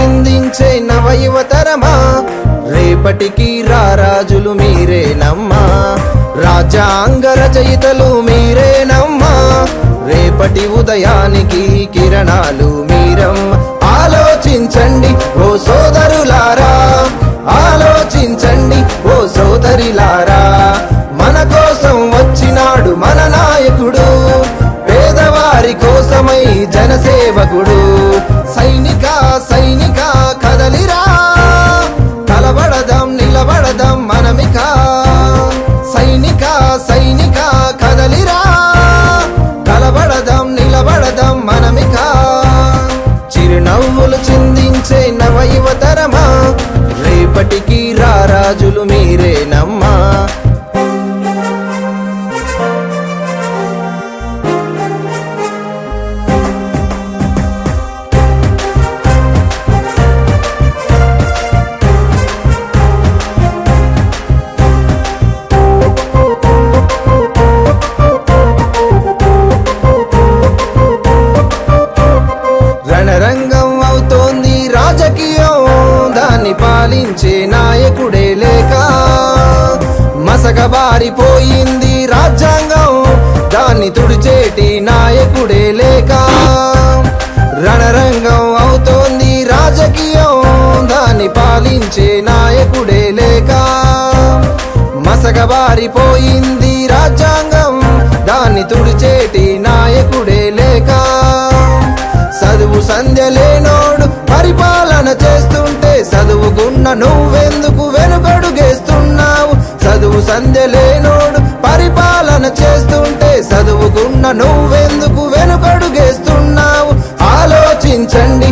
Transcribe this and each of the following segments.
చిందించే నవయువతరమా? రేపటికి రారాజులు మీరేనమ్మా. రాజ్యాంగ రచయితలు మీరేనమ్మా. రేపటి ఉదయానికి కిరణాలు మీరం ఆలోచించండి. రారాజులు మీరేనమ్మా రణరంగం అవుతోంది రాజకీయం దాన్ని పాలించే మసకబారిపోయింది రాజ్యాంగం. దాన్ని తుడిచేటి నాయకుడే లేక రణరంగం అవుతోంది రాజకీయం. దాన్ని పాలించే నాయకుడే లేక మసకబారిపోయింది రాజ్యాంగం. దాన్ని తుడిచేటి నాయకుడే లేక చదువు సంధ్య లేనోడు పరిపాలన చేస్తుంటే చదువుకున్న నువ్వెందుకు వెనుకడుగేస్తున్నావు? చదువు సంధ్య లేనోడు పరిపాలన చేస్తుంటే చదువుకున్న నువ్వెందుకు వెనుకడుగేస్తున్నావు? ఆలోచించండి.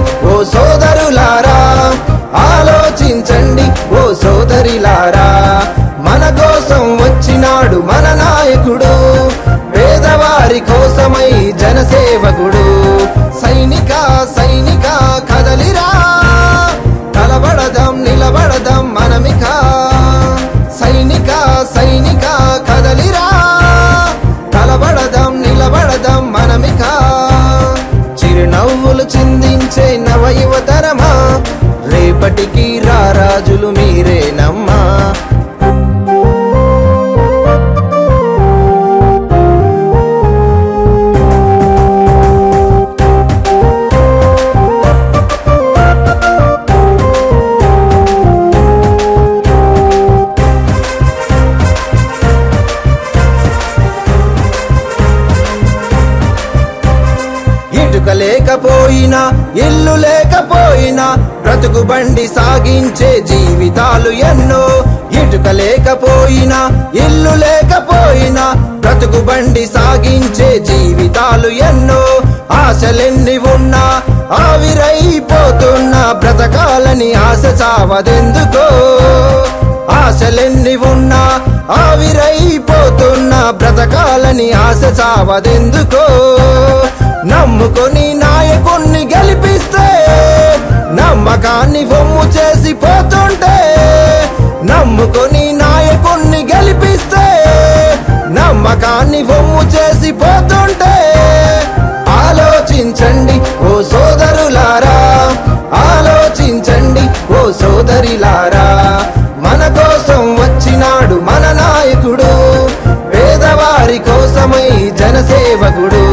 లేకపోయినా ఇల్లు లేకపోయినా బ్రతుకు బండి సాగించే జీవితాలు ఎన్నో. ఇటుక లేకపోయినా ఇల్లు లేకపోయినా బ్రతుకు బండి సాగించే జీవితాలు ఎన్నో. ఆశలెన్ని ఉన్నా ఆవిరైపోతున్నా బ్రతకాలని ఆశ చావదెందుకో. ఆశలెన్ని ఉన్నా ఆవిరైపోతున్నా బ్రతకాలని ఆశ చావదెందుకో. నమ్ముకొని నాయకుణ్ణి గెలిపిస్తే నమ్మకాన్ని బొమ్ము చేసి పోతుంటే నమ్ముకొని నాయకుణ్ణి గెలిపిస్తే నమ్మకాన్ని బొమ్ము చేసి పోతుంటే ఆలోచించండి ఓ సోదరులారా ఆలోచించండి ఓ సోదరిలారా. మన కోసం వచ్చినాడు మన నాయకుడు పేదవారి కోసమై జనసేవకుడు.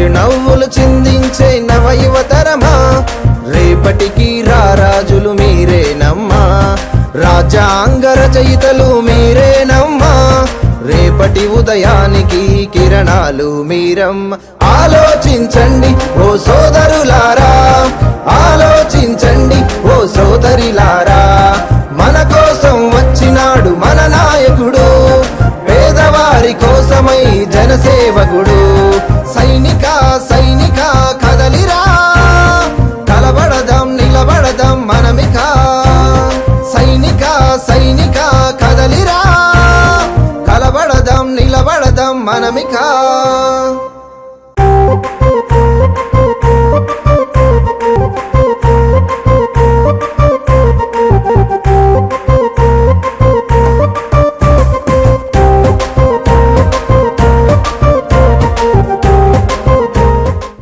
చిరునవ్వులు చిందించే నవ యువతరమా రేపటికి రారాజులు మీరేనమ్మా. రాజ్యాంగ రచయితలు మీరేనమ్మా. రేపటి ఉదయానికి కిరణాలు మీరం ఆలోచించండి ఓ సోదరులారా. ఆలోచించండి ఓ సోదరిలారా కదలిరా. కలబడదాం నిలబడదాం మనమిక. సైనిక సైనిక కదలిరా. కలబడదాం నిలబడదాం మనమిక.